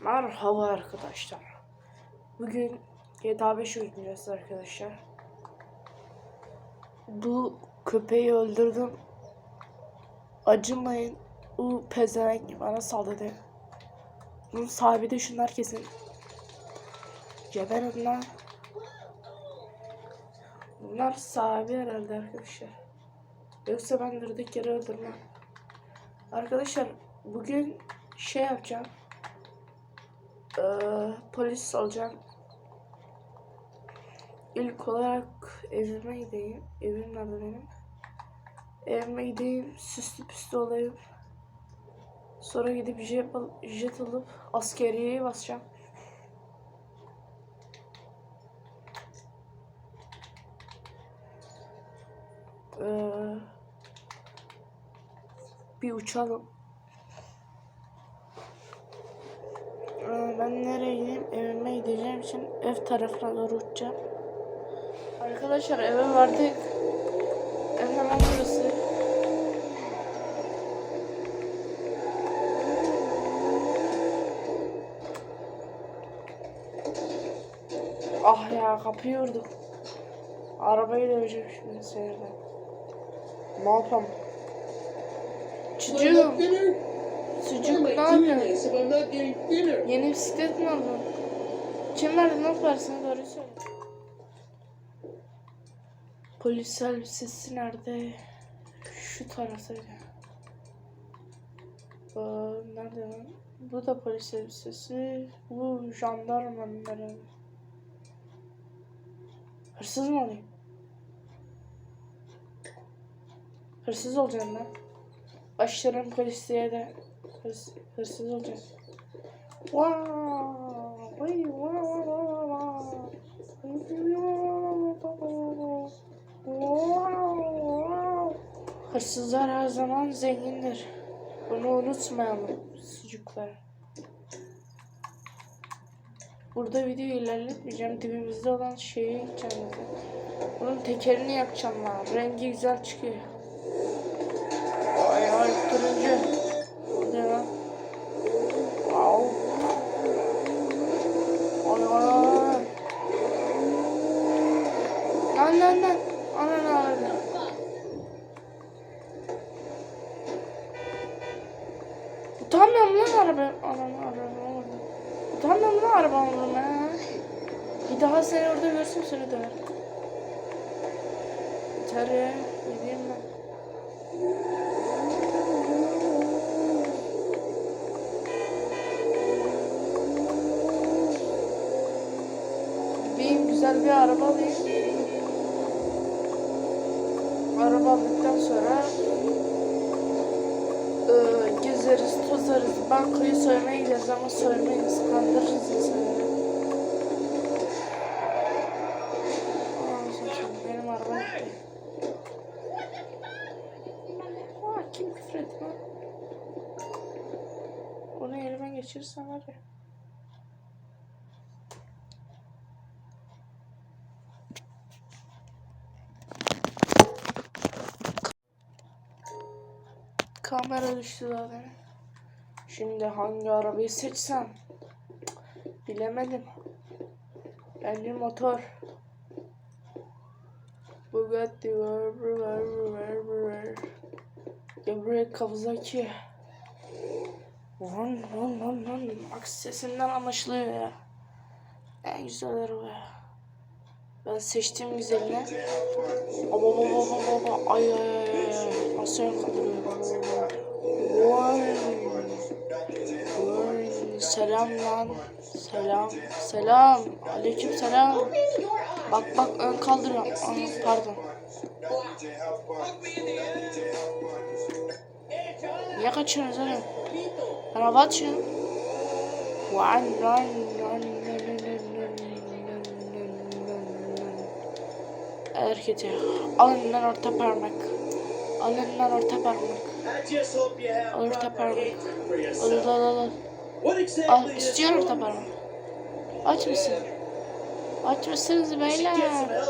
Merhaba arkadaşlar. Bugün GTA 5 oynayacağız arkadaşlar. Bu köpeği öldürdüm. Acımayın. Bu pezevenk bana saldırdı. Bunun sahibi de şunlar kesin. Geberin lan. Bunlar sahibi herhalde arkadaşlar. Yoksa ben durduk yere öldürmem. Arkadaşlar bugün şey yapacağım. Ee, polis olacağım. İlk olarak evime gideyim. Evim nerede benim? Evime gideyim, süslü püslü olayım. Sonra gidip jet, al- jet alıp askeriyeye basacağım. Ee, bir uçalım. Ben nereye gideyim? Evime gideceğim için ev tarafına doğru uçacağım. Arkadaşlar eve vardık. Ev hemen burası. Ah ya kapıyı vurdum. Arabayı döveceğim şimdi sinirden. Ne yapalım? Çocuğum. Sucuk ne yapıyorsun? Yeni bisiklet mi aldın? Kim verdi lan parasını doğru söyle. Polis elbisesi nerede? Şu taraftaydı. Aa, nerede lan? Bu da polis elbisesi. Bu jandarmanın herhalde. Hırsız mı olayım? Hırsız olacağım ben. Başlarım polisliğe de hırs, hırsız olacağım. Wow! Ay, wow, wow, wow. Wow! Hırsızlar her zaman zengindir. Bunu unutmayalım sucuklar. Burada video ilerletmeyeceğim. Dibimizde olan şeyi gideceğim. Bunun tekerini yakacağım ben. Rengi güzel çıkıyor. Lan lan. Anan anan. Utanmıyor mu lan araba? Anan araba orada. Utanmıyor mu lan araba vurma? Bir daha seni orada görsün seni döver. Ya. Gideyim ben. Güzel bir araba alayım. Araba aldıktan sonra eee, gezeriz, tozarız. Bankayı soymaya gideriz ama soymayız. Kandırırız insanları. Benim araba gitti. Aa, kim küfür etti elime geçirirsem var. Kamera düştü zaten. Şimdi hangi arabayı seçsem? Bilemedim. Bence motor. Bugatti var, var, var, var. Gebre Kawasaki. Lan lan lan lan. Aksi sesinden anlaşılıyor ya. En güzel araba. Ben seçtiğim güzeline. Baba baba baba baba. Ay ay ay ay. Vay. Vay. Selam lan. Selam. Selam. Aleyküm selam. Bak bak ön kaldırıyor. Aa, pardon. Niye kaçıyorsunuz oğlum? Araba açıyorum. Vay lan lan Hareketi. Alın lan orta parmak. Alın lan orta parmak. Orta parmak. Al al al al. İstiyor orta parmak. Aç mısın? Aç mısınız beyler?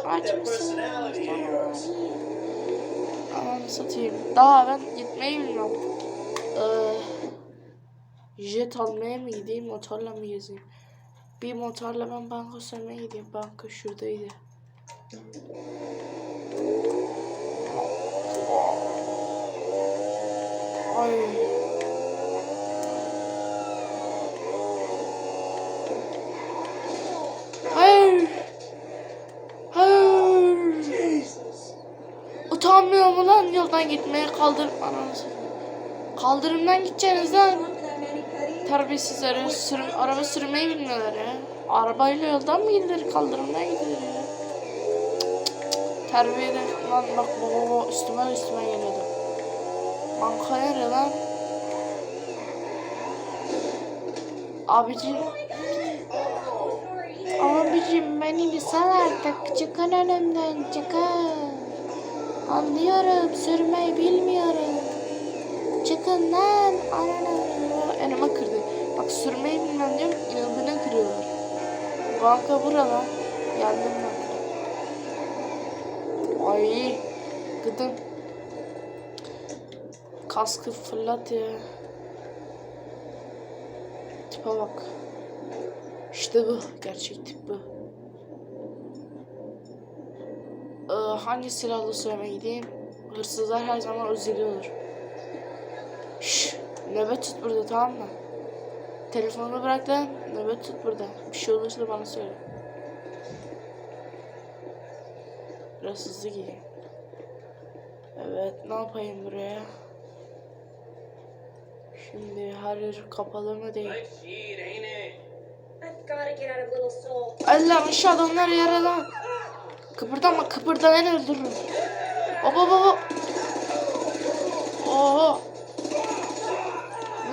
Aç mısınız? Aman satayım. Daha ben gitmeyi bilmiyorum. Ee, jet almaya mı gideyim motorla mı gezeyim? Bir motorla ben banka soymaya gideyim. Banka şuradaydı. Ay. Hayır. Hayır. Utanmıyor mu lan yoldan gitmeye kaldırım ananı Kaldırımdan gideceğiniz lan. Terbiyesizler sürüm, araba sürmeyi bilmiyorlar ya. Arabayla yoldan mı gidilir kaldırımdan gidilir ya. Terbiye de lan bak baba baba üstüme üstüme geliyordu. Banka nerede lan? Abicim Abicim beni bir sal artık. Çıkın önümden çıkın. Anlıyorum sürmeyi bilmiyorum. Çıkın lan. Ananı. Önüme kırdı. Bak sürmeyi bilmem diyorum. inadına kırıyorlar. Banka burada. Geldim banka. Ay. Gıdım. Kaskı fırlat ya. Tipe bak. İşte bu. Gerçek tip bu. Ee, hangi silahla söyleme gideyim? Hırsızlar her zaman üzülüyorlar. Şşş. Nöbet tut burada tamam mı? Telefonunu bırak lan. Nöbet tut burada. Bir şey olursa da bana söyle. Biraz hızlı gideyim. Evet ne yapayım buraya? Şimdi her yer kapalı mı değil? Nice shit, ain't it? I've gotta get out of Little Soul. Allah şu adamlar yere lan. Kıpırdama kıpırdayan öldürürüm. Baba baba. Oo.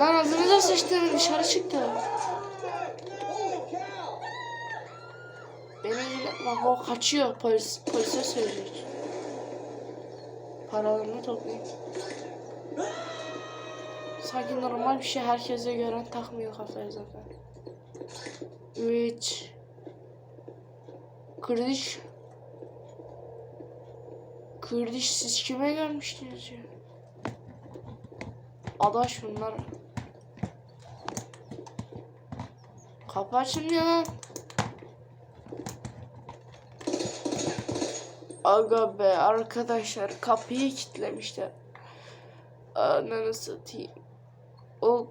Lan ağzınıza sıçtı dışarı çıktı. Beni bak o kaçıyor polis polise söyleyecek. Paralarını toplayayım. Sanki normal bir şey herkese gören takmıyor kafaya zaten. 3 Kardeş Kardeş siz kime gelmiştiniz ya? Adaş bunlar Kapı açılmıyor lan Aga be arkadaşlar kapıyı kilitlemişler Ananı satayım O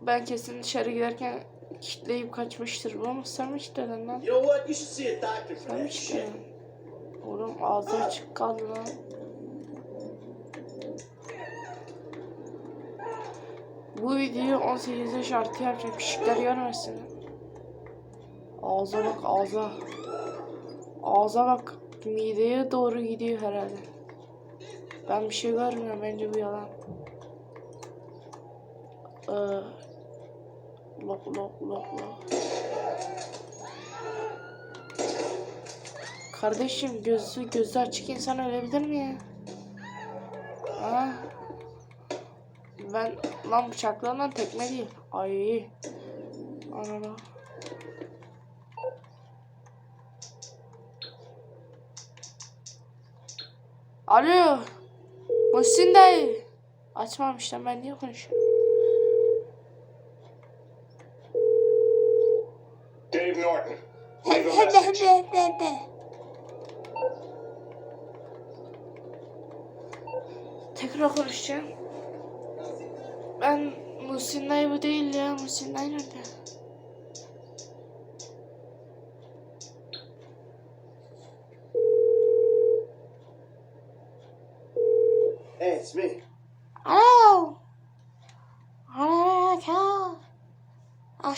ben kesin dışarı giderken kilitleyip kaçmıştır bu ama sen mi kilitledin lan? You know what? You should see a doctor for that shit. Oğlum ağzı açık kaldı lan. Bu videoyu 18 yaş artı yapacak küçükler görmesin. Ağza bak ağza. Ağza bak. Mideye doğru gidiyor herhalde. Ben bir şey görmüyorum bence bu yalan. Ee, lok lok lok lok. Kardeşim gözü gözü açık insan ölebilir mi ya? Ha? Ben lan bıçakla lan tekme değil. Ay. Anana. Alo. Muhsin dayı. Açmamışlar ben niye konuşuyorum? Dave Norton. Leave a message. Tekrar konuşacağım. Ben Muhsin dayı bu değil ya. Muhsin dayı nerede?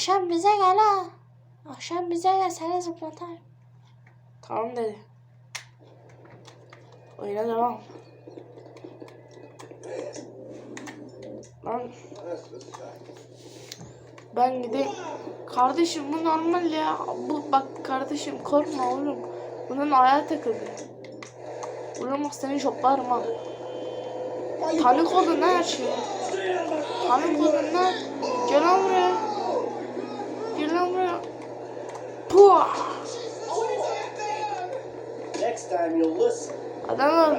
Akşam bize gel ha. Akşam bize gel seni zıplatar. Tamam dedi. Oyuna devam. Lan ben gideyim. Kardeşim bu normal ya. Bu bak kardeşim korkma oğlum. Bunun ayağı takıldı. Oğlum seni şoplarım ha. Tanık olun her şeye. Tanık olun lan. Gel buraya. Lan buraya. Adamım.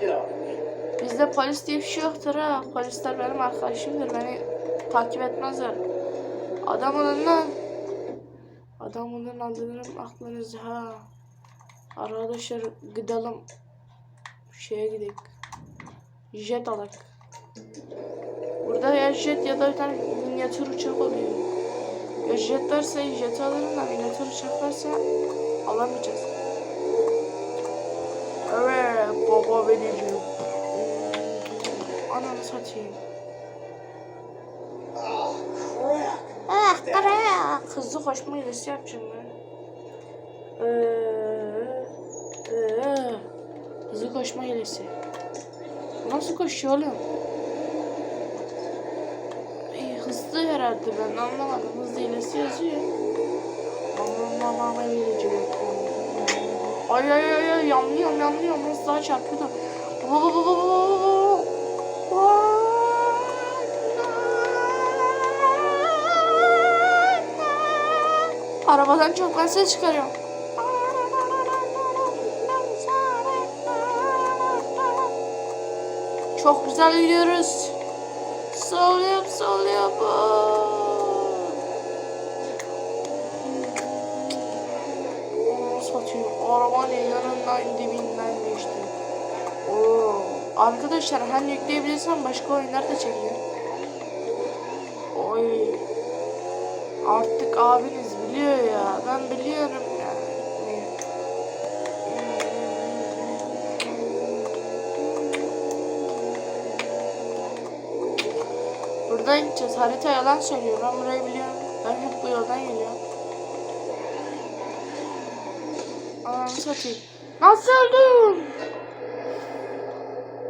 Mean. Bizde polis diye bir şey yoktur ha. Polisler benim arkadaşımdır. Beni takip etmezler. Adam olun lan. Adam olun alırım aklınızı ha. Arkadaşlar gidelim. Şeye gidelim. Jet alak. Burada ya jet ya da bir tane minyatür uçak oluyor. Ya jet varsa jet alırım da minyatür uçak varsa alamayacağız. Evet baba vereceğim. Ananı satayım. Ah kara. Hızlı koşma hilesi yapacağım ben. Ee, ee, hızlı koşma hilesi. Bu Nasıl koşuyor oğlum? İyi, hızlı herhalde ben anlamadım. Hızlı hilesi yazıyor. Aman aman Ay ay ay ay yanlıyorum yanlıyorum. Nasıl daha çarpıyor da. Arabadan çok ben ses çıkarıyorum. Çok güzel gidiyoruz. Yap. Onu satıyor. Arabanın yanından dibinden geçti. Oo. Arkadaşlar hani yükleyebilirsem başka oyunlar da çekiyor. Oy. Artık abiniz biliyor ya. Ben biliyorum Buradan gideceğiz. Harita yalan söylüyor. Ben burayı biliyorum. Ben hep bu yoldan geliyorum. Ananı satayım. Nasıl öldüm?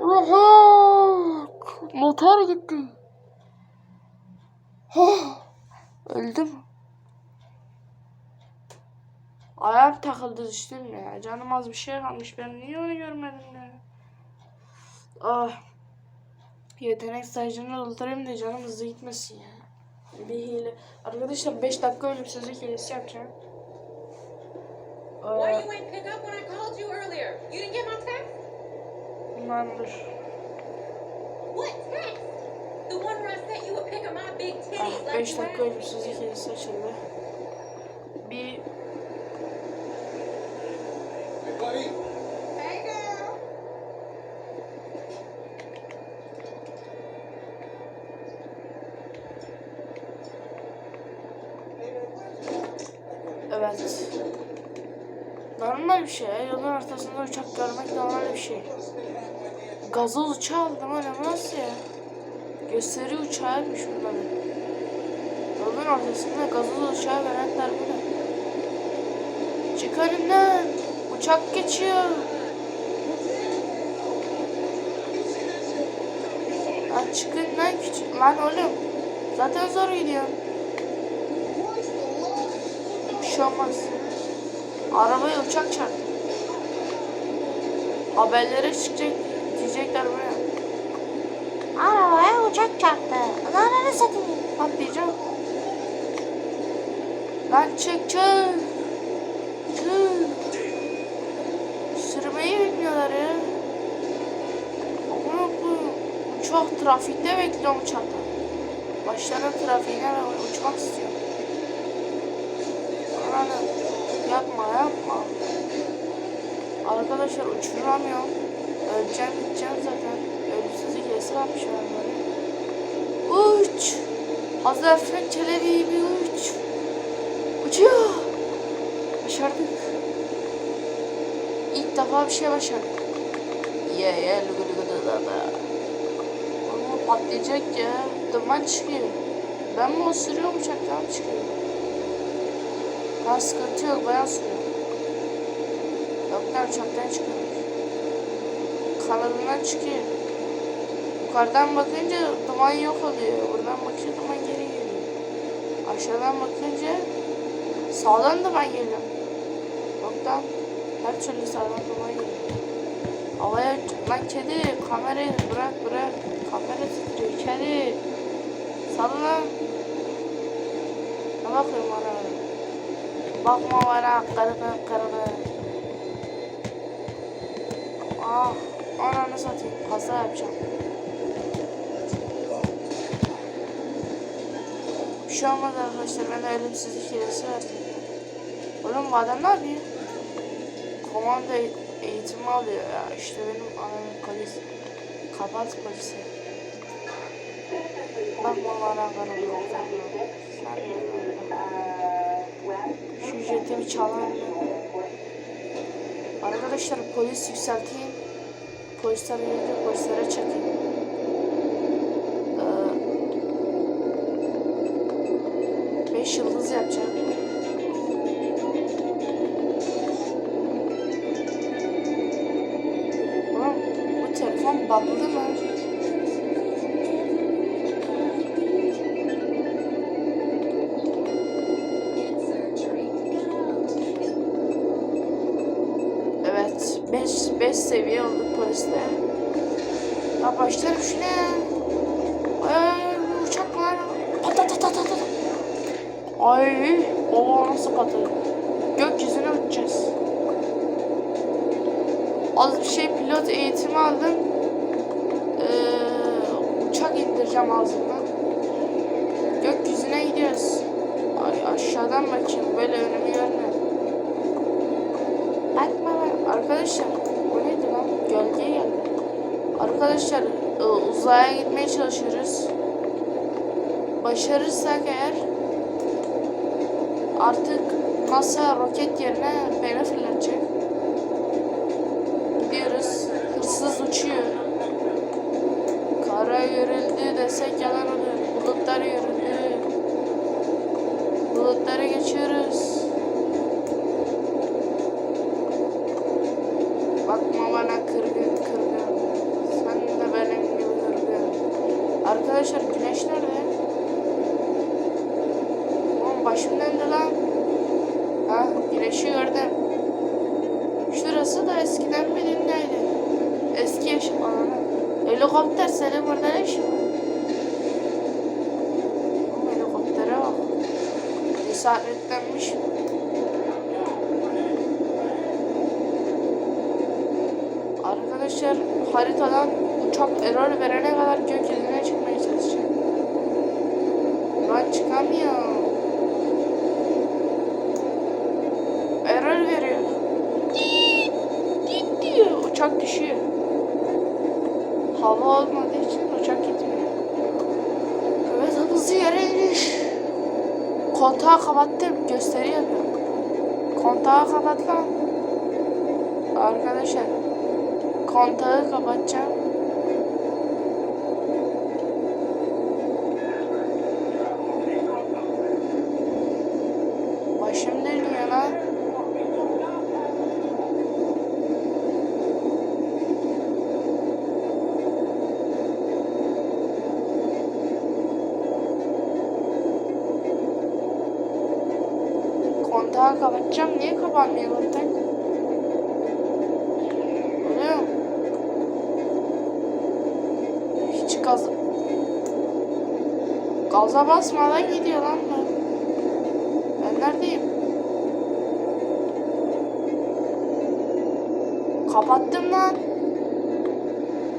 Oha! Motor gitti. Oh! Öldüm. Ayağım takıldı düştüm ya. Canım az bir şey kalmış. Ben niye onu görmedim ya? Ah. Yetenek sayıcını doldurayım da canım hızlı gitmesin ya. Bir hile. Arkadaşlar 5 dakika ölümsüzlük hilesi yapacağım. Why Aa, you ain't pick up when I called you earlier? You didn't get my text? bundandır. What text? The one where I sent you a pic of my big titties Ah, like 5 you dakika asked. ölümsüzlük hilesi açıldı. Bir Hey girl. Evet. Normal bir Yolun ortasında uçak görmek normal bir şey. Gazoz uçağı aldım bu nasıl ya? Gösteri uçağıymış bunların. Yolun ortasında gazoz uçağı verenler bu ne? Çık önümden. Uçak geçiyor. Lan çıkın lan küçük. Lan oğlum. Zaten zor gidiyor. Bir şey olmaz. Arabaya uçak çarptı. Haberlere çıkacak diyecekler buraya. Arabaya uçak çarptı. Ananı satayım. Patlayacağım. Lan çık çık. Çık. Sürmeyi bilmiyorlar ya. Amına koyayım. Uçak trafikte bekliyorum uçakta. Başlarım trafiğine uçmak istiyorum. Lan yapma yapma. Arkadaşlar uçuramıyorum. Öleceğim gideceğim zaten. Ölümsüzlük hilesi varmış onları. Uç. Hazır Çelebi bir uç. Uçuyor. Başardık. İlk defa bir şey başardık. Ye ye lugu lugu da da da. Ama patlayacak ya. Duman çıkıyor. Ben mi osuruyorum uçaktan çıkıyor. Ha sıkıntı yok bayağı sürüyor. Yok lan uçaktan çıkıyor. Kanadından çıkıyor. Yukarıdan bakınca duman yok oluyor. Buradan bakınca duman geri geliyor. Aşağıdan bakınca sağdan duman geliyor. Yoktan her türlü sağdan duman geliyor. Havaya lan kedi kamerayı bırak bırak. Kamera titriyor kedi. Salın. Ne bakıyorum bana? Bakma bana karını karını. Ah ananı satayım. Kaza yapacağım. şey olmaz arkadaşlar. Ben ölümsüzlük hilesi verdim. Oğlum bu adam ne yapıyor? Komando eğ- eğitimi alıyor ya. İşte benim anamın polis. Kapat polisi. Bakma bana kanalım. Sen de Şu jeti bir çalar mı? Arkadaşlar polis yükselteyim. Polisler gelince polislere çekeyim. Ee, beş yıldız yapacağım. Ulan bu telefon baklı mı? Az bir şey pilot eğitimi aldım. Ee, uçak indireceğim ağzımdan. Gökyüzüne gidiyoruz. Ay aşağıdan bakayım böyle önümü görmüyorum. Bakma lan. Arkadaşlar bu neydi lan? Gölgeye geldi. Arkadaşlar e, uzaya gitmeye çalışıyoruz. Başarırsak eğer artık NASA roket yerine beni. Arkadaşlar güneş nerede? Oğlum başım döndü lan. Ha güneşi gördüm. Şurası da eskiden dünyaydı. Eski yaşam alanı. Helikopter senin burada ne işin var? Helikoptere bak. Cesaretlenmiş. Arkadaşlar haritadan uçak error verene kadar gökyüzüne Lan çıkamıyor. Error veriyor. Dit, dit diyor. Uçak düşüyor. Hava olmadığı için uçak gitmiyor. Evet hızlı yere iniş. Kontağı kapattım. Gösteriyor. Kontağı kapat lan. Arkadaşlar kontağı kapatacağım. Başım dönüyor lan. Kontağı kapatacağım. Niye kapanmıyor kontak? Oğlum. Hiç gaz... Gaza basmadan gidiyor lan bu. Ben neredeyim? Kapattım lan.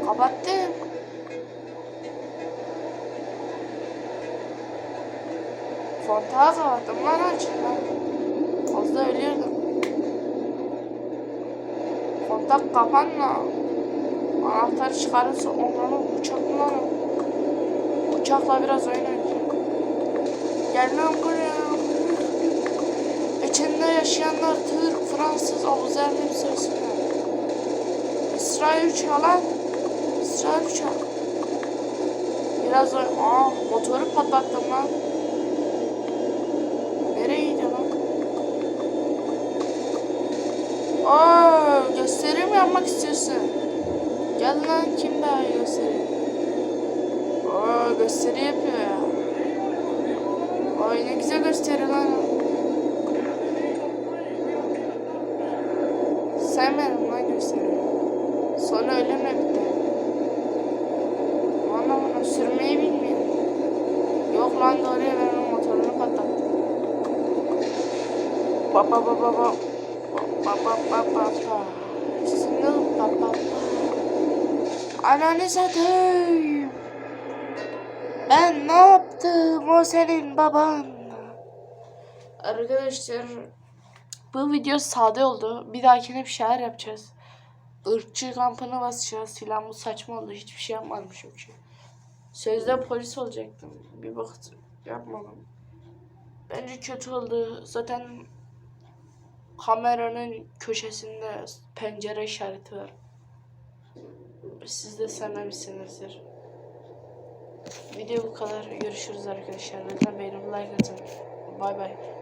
Kapattım. Kontağı kapattım lan aç lan. Az ölüyordum. Kontak kapanma. Anahtarı çıkarırsa onları o? Uçakla biraz oyun oynayacağım. Gel lan buraya. İçinde yaşayanlar Türk, Fransız, Abuzer hepsi ölsünler. İsrail uçağı lan. İsrail uçağı. Biraz oyun... Aa motoru patlattım lan. Nereye gidiyor lan? Aa, gösteri mi yapmak istiyorsun? Gel lan kim daha iyi gösteri? Aa, gösteri yapıyor ya. Ay ne güzel gösteri lan. Sevmedim lan gösteri. Sonra ölümle bitti. Bana bunu sürmeyi bilmiyor. Yok lan doğruya ben onun motorunu patlattım. Ba ba ba ba ba. Ba ba ba ba ba. Sinir ba ba ba. Ananı satayım. Ben ne yaptım? o senin baban. Arkadaşlar bu video sade oldu. Bir dahakine bir şeyler yapacağız. Irkçı kampına basacağız. Silah bu saçma oldu. Hiçbir şey yapmadım çünkü. Sözde polis olacaktım. Bir baktım yapmadım. Bence kötü oldu. Zaten kameranın köşesinde pencere işareti var. Siz de sevmemişsinizdir. Video bu kadar. Görüşürüz arkadaşlar. Lütfen beğenip like atın. Bay bay.